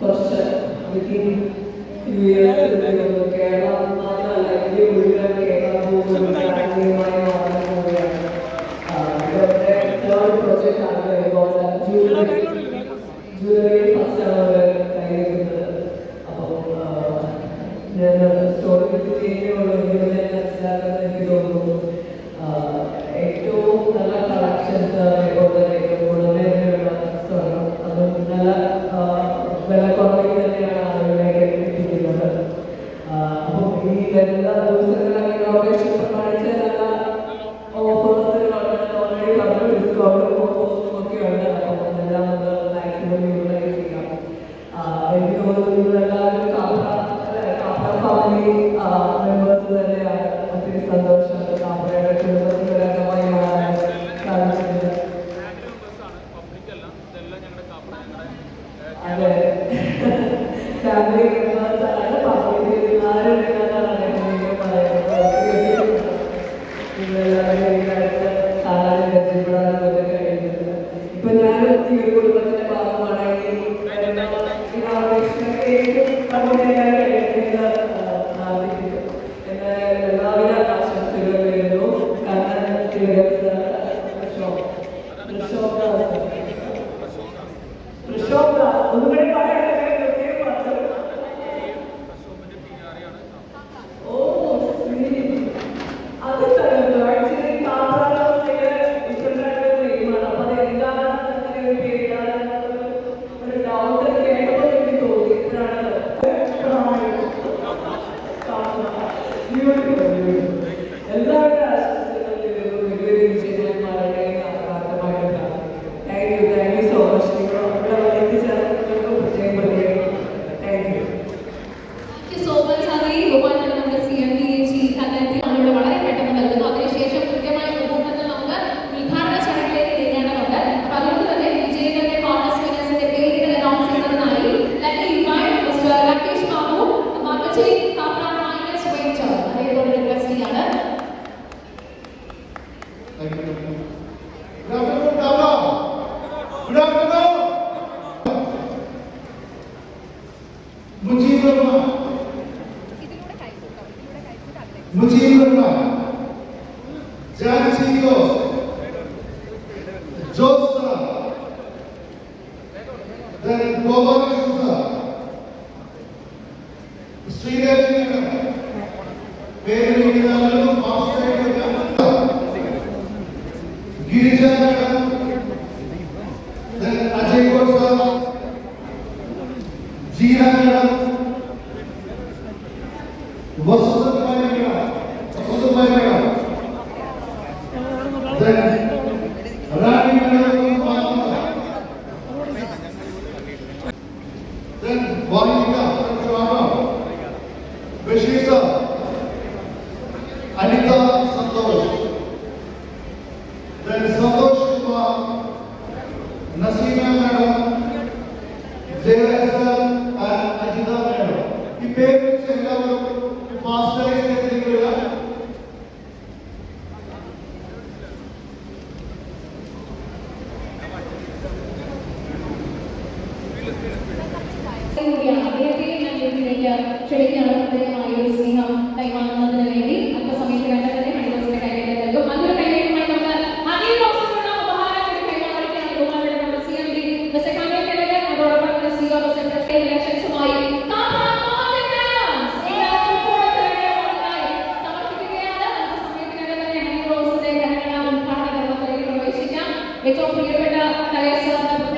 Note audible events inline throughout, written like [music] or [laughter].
കുറച്ച് within de la economía. जागरूक the one 無人の前ジャッジ業 ഏറ്റവും പ്രിയപ്പെട്ട കലേശ്വറിന്റെ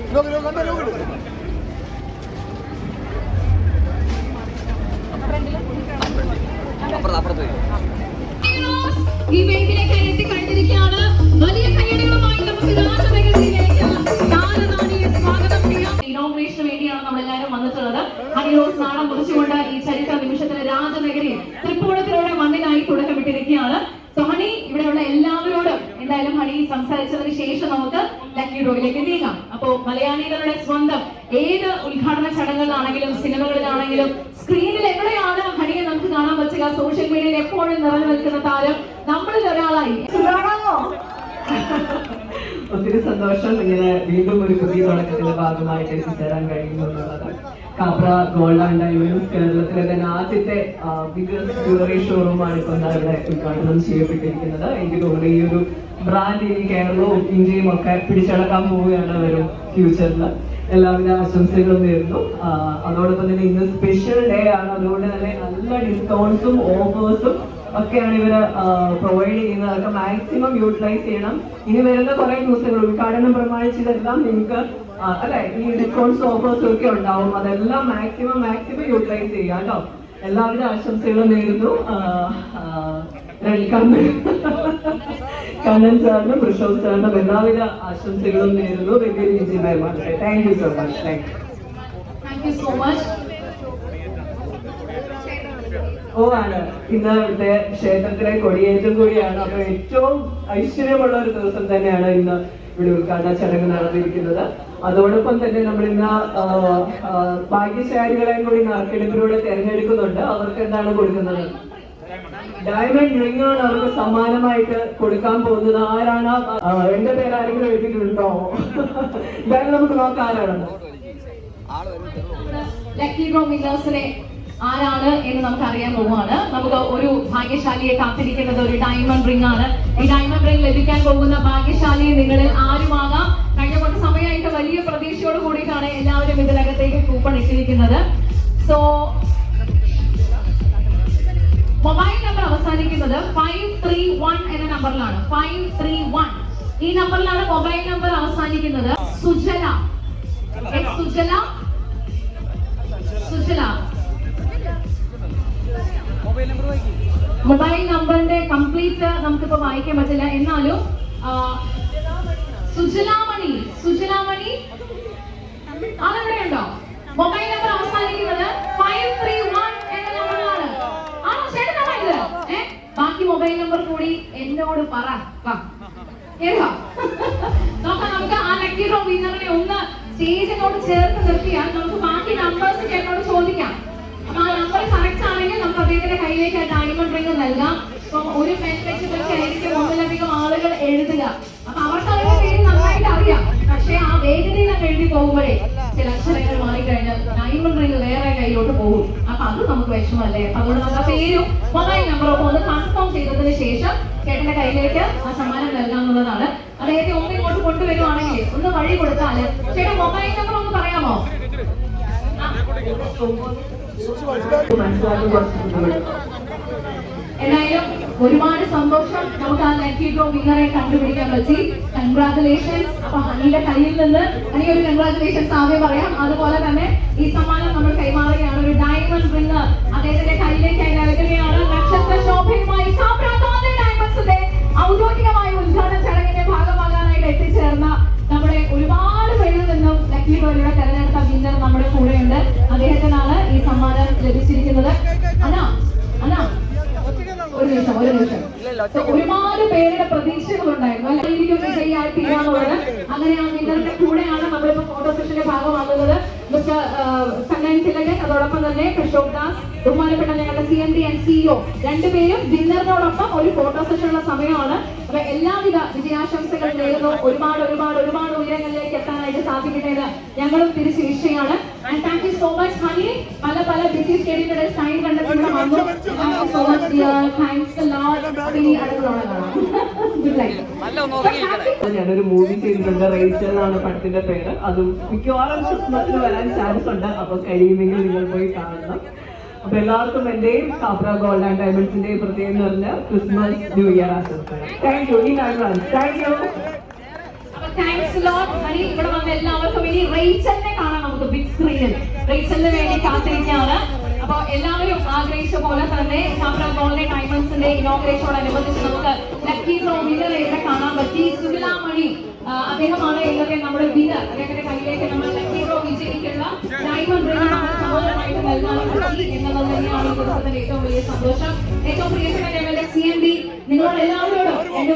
കണ്ടോ ലോക ഈ വേദിയിലേക്ക് എത്തിക്കഴിഞ്ഞിരിക്കുകയാണ് വലിയ കയ്യടികളുമായി നമുക്ക് വന്നിട്ടുള്ളത്. ഹരിറോസ് നാടൻ മുറിച്ചുകൊണ്ട് ഈ ചരിത്ര നിമിഷത്തിന് രാജനഗരി തൃപ്പൂണത്തിലൂടെ മണ്ണിനായി തുടക്കമിട്ടിരിക്കുകയാണ്. സോ ഹണി ഇവിടെയുള്ള എല്ലാവരോടും എന്തായാലും ഹണി സംസാരിച്ചതിന് ശേഷം നമുക്ക് ലക്കി ഡ്രോയിലേക്ക് നീങ്ങാം. അപ്പോ മലയാളികളുടെ സ്വന്തം ഏത് ഉദ്ഘാടന ചടങ്ങുകളിലാണെങ്കിലും സിനിമകളിലാണെങ്കിലും സ്ക്രീനിൽ എവിടെയാണ് ഹണിയെ നമുക്ക് കാണാൻ പറ്റുക? സോഷ്യൽ മീഡിയയിൽ എപ്പോഴും നിറഞ്ഞു നിൽക്കുന്ന താരം നമ്മളിൽ ഒരാളായി? [laughs] ഒത്തിരി സന്തോഷം. ഇങ്ങനെ വീണ്ടും ഒരു പുതിയ തുടക്കത്തിന്റെ ഭാഗമായിട്ട് എത്തിച്ചേരാൻ കഴിയുന്നു എന്നുള്ളത് കാപ്ര ഗോൾഡ് ആൻഡ് ഡയമണ്ട്സ് കേരളത്തിലെ തന്നെ ആദ്യത്തെ ബിഗസ്റ്റ് ജ്വല്ലറി ഷോറൂമാണ് ഇപ്പൊ എന്താ ഇവിടെ ഉദ്ഘാടനം ചെയ്യപ്പെട്ടിരിക്കുന്നത്. എനിക്ക് തോന്നുന്നു ഈ ഒരു ബ്രാൻഡ് ഇനി കേരളവും ഇന്ത്യയും ഒക്കെ പിടിച്ചടക്കാൻ പോവുകയാണ് വരും ഫ്യൂച്ചറിൽ എല്ലാവിധ ആശംസകളും നേരുന്നു. അതോടൊപ്പം തന്നെ ഇന്ന് സ്പെഷ്യൽ ഡേ ആണ്. അതുകൊണ്ട് തന്നെ നല്ല ഡിസ്കൗണ്ട്സും ഓഫേഴ്സും ഒക്കെയാണ് ഇവർ പ്രൊവൈഡ് ചെയ്യുന്നത്. അതൊക്കെ മാക്സിമം യൂട്ടിലൈസ് ചെയ്യണം. ഇനി വരുന്ന കുറെ ദിവസങ്ങൾ ഉദ്ഘാടനം പ്രമാണിച്ച് ഇതെല്ലാം നിങ്ങൾക്ക് അല്ലെ ഈ ഡിസ്കൗണ്ട്സ് ഓഫേഴ്സ് ഒക്കെ ഉണ്ടാവും. അതെല്ലാം മാക്സിമം മാക്സിമം യൂട്ടിലൈസ് ചെയ്യാം കേട്ടോ. എല്ലാവരുടെ ആശംസകളും നേരുന്നു. കണ്ണൻ. കണ്ണൻ സാറിനും ഋഷഭ് സാറിനും എല്ലാവിധ ആശംസകളും നേരുന്നു. വലിയൊരു വിജയമായി മാറട്ടെ. Thank you so much thank you so you ആണ് ഇന്ന് ഇവിടുത്തെ ക്ഷേത്രത്തിലെ കൊടിയേറ്റം കൂടിയാണ്. അപ്പൊ ഏറ്റവും ഐശ്വര്യമുള്ള ഒരു ദിവസം തന്നെയാണ് ഇന്ന് ഇവിടെ ഉദ്ഘാടന ചടങ്ങ് നടന്നിരിക്കുന്നത്. അതോടൊപ്പം തന്നെ നമ്മൾ ഇന്ന് ഭാഗ്യശാലികളെയും കൂടി നറുക്കെടുപ്പിലൂടെ തിരഞ്ഞെടുക്കുന്നുണ്ട്. അവർക്ക് എന്താണ് കൊടുക്കുന്നത്? ഡയമണ്ട് റിംഗ് ആണ് അവർക്ക് സമ്മാനമായിട്ട് കൊടുക്കാൻ പോകുന്നത്. ആരാണ്? എന്റെ പേര് ആരെങ്കിലും എഴുതിയിട്ടുണ്ടോ? എന്തായാലും നമുക്ക് നോക്കാം ആരാണ്. ലക്കി ആരാണ് എന്ന് നമുക്ക് അറിയാൻ പോവുകയാണ്. നമുക്ക് ഒരു ഭാഗ്യശാലിയെ കാത്തിരിക്കുന്നത് ഒരു ഡയമണ്ട് റിംഗ് ആണ്. ഈ ഡയമണ്ട് റിംഗ് ലഭിക്കാൻ പോകുന്ന ഭാഗ്യശാലിയെ നിങ്ങളിൽ ആരുമാകാം? കഴിഞ്ഞ കുറച്ച് സമയമായിട്ട് വലിയ പ്രതീക്ഷയോട് കൂടിയിട്ടാണ് എല്ലാവരും ഇതിനകത്തേക്ക് കൂപ്പൺ ഇട്ടിരിക്കുന്നത്. സോ മൊബൈൽ നമ്പർ അവസാനിക്കുന്നത് ഫൈവ് ത്രീ വൺ എന്ന നമ്പറിലാണ് ഫൈവ് ത്രീ വൺ ഈ നമ്പറിലാണ് മൊബൈൽ നമ്പർ അവസാനിക്കുന്നത്. സുജല. സുജല. മൊബൈൽ നമ്പറിന്റെ കംപ്ലീറ്റ് നമുക്കിപ്പോ വായിക്കാൻ പറ്റില്ല. എന്നാലും സുജലാമണി സുജലാമണി അതെവിടെയുണ്ടോ മൊബൈൽ നമ്പർ അവസാനിക്കുന്നത് ഫൈവ് ത്രീ വൺ എന്ന നമ്പറാണ് ആണോ ചേട്ടനാണോ ബാക്കി മൊബൈൽ നമ്പർ കൂടി എന്നോട് പറ. വാ. നമുക്ക് ആ ലക്കി ഡ്രോ വിന്നറിനെ ഒന്ന് സ്റ്റേജിനോട് ചേർത്ത് നിർത്തിയാൽ നമുക്ക് ബാക്കി നമ്പേഴ്സ് ചേട്ടനോട് ചോദിക്കാം. അപ്പൊ ആ നമ്പർ കറക്റ്റ് ആണെങ്കിൽ നമുക്ക് അദ്ദേഹത്തിന്റെ കയ്യിലേക്ക് ഡയമണ്ട് റിംഗ് നൽകാം. ഇപ്പൊ ഒരു പെൻ വെച്ച് വെച്ചായിരിക്കും ഒന്നിലധികം ആളുകൾ എഴുതുക. അപ്പൊ അവർക്ക് അവരുടെ പേര് നന്നായിട്ട് അറിയാം. പക്ഷെ ആ വേഗതയിൽ അങ്ങ് എഴുതി പോകുമ്പോഴേ ചില അക്ഷരങ്ങൾ മാറിക്കഴിഞ്ഞാൽ ഡയമണ്ട് റിംഗ് വേറെ കയ്യിലോട്ട് പോകും. അപ്പൊ അത് നമുക്ക് വിഷമല്ലേ അപ്പൊ അതുകൊണ്ട് നമ്മുടെ പേരും മൊബൈൽ നമ്പറും ഒന്ന് കൺഫേം ചെയ്തതിന് ശേഷം ചേട്ടന്റെ കയ്യിലേക്ക് ആ സമ്മാനം നൽകാമെന്നുള്ളതാണ്. അദ്ദേഹത്തെ ഒന്ന് ഇങ്ങോട്ട് കൊണ്ടുവരുവാണെങ്കിൽ ഒന്ന് വഴി കൊടുത്താൽ ചേട്ടൻ മൊബൈൽ നമ്പർ ഒന്ന് പറയാമോ? ആ, എന്തായാലും ഒരുപാട് സന്തോഷം നമുക്ക് ആ ലക്കി ഡ്രോ വിന്നറെ കണ്ടുപിടിക്കാൻ പറ്റി. കൺഗ്രാറ്റുലേഷൻസ് അപ്പൊ ഹണിയുടെ കയ്യിൽ നിന്ന് ഹണി ഒരു കൺഗ്രാറ്റുലേഷൻസ് ആദ്യം പറയാം. അതുപോലെ തന്നെ ഈ സമ്മാനം നമ്മൾ കൈമാറുകയാണ്. ഒരു ഡയമണ്ട് റിംഗ് അദ്ദേഹത്തിന്റെ കയ്യിലേക്ക് നൽകുകയാണ് നക്ഷത്ര ശോഭയുമായി ഒരു ഫോട്ടോ സെഷനുള്ള സമയമാണ്. അപ്പൊ എല്ലാവിധ വിജയാശംസകൾ നേരുന്നു. ഒരുപാട് ഒരുപാട് ഒരുപാട് ഉയരങ്ങളിലേക്ക് എത്താനായിട്ട് സാധിക്കട്ടെ എന്ന് ഞങ്ങളും തിരിച്ചു വീഴ്ചയാണ്. And thank you so much honey പല പല ബിസി സ്റ്റേഡിയുടെ ടൈം കണ്ടെത്തി വന്നു. Thank you so much dear thanks ഇനി അടുത്ത തവണ കാണാം. [laughs] ഗുഡ് നൈറ്റ് ഞാനൊരു മൂവി ചെയ്തിട്ടുണ്ട്. റേച്ചൽ എന്നാണ് പടത്തിന്റെ പേര്. അതും മിക്കവാറും ക്രിസ്മസിന് വരാൻ ചാൻസ് ഉണ്ട്. അപ്പൊ കഴിയുമെങ്കിൽ നിങ്ങൾ പോയി കാണണം. അപ്പൊ എല്ലാവർക്കും എന്റെയും കാപ്ര ഗോൾഡ് ആൻഡ് ഡയമണ്ട്സിന്റെയും പ്രത്യേകം എന്ന് പറഞ്ഞ Christmas new year thank you in advance thank you thanks lot honey ഇവിടെ വന്ന എല്ലാവർക്കും ഇനി റേച്ചലിനെ കാണാം നമുക്ക് ബിഗ് സ്ക്രീനിൽ റേച്ചലിന് വേണ്ടി കാത്തിരിക്കുകയാണ്. അപ്പൊ എല്ലാവരും ആഗ്രഹിച്ച പോലെ തന്നെ ഗോൾഡ് ഡയമണ്ട്സിന്റെ ഇനോഗ്രേഷനോടനുബന്ധിച്ച് നമുക്ക് ലക്കി ഡ്രോ കാണാൻ പറ്റി. സുഗിലാമണി അദ്ദേഹമാണ് ഇന്നത്തെ നമ്മുടെ വിന്നർ അദ്ദേഹത്തിന്റെ കയ്യിലേക്ക് നമ്മൾ ഏറ്റവും വലിയ സന്തോഷം. ഏറ്റവും പ്രിയപ്പെട്ട സി എം ഡി നിങ്ങളോട് എല്ലാവരോടും എന്റെ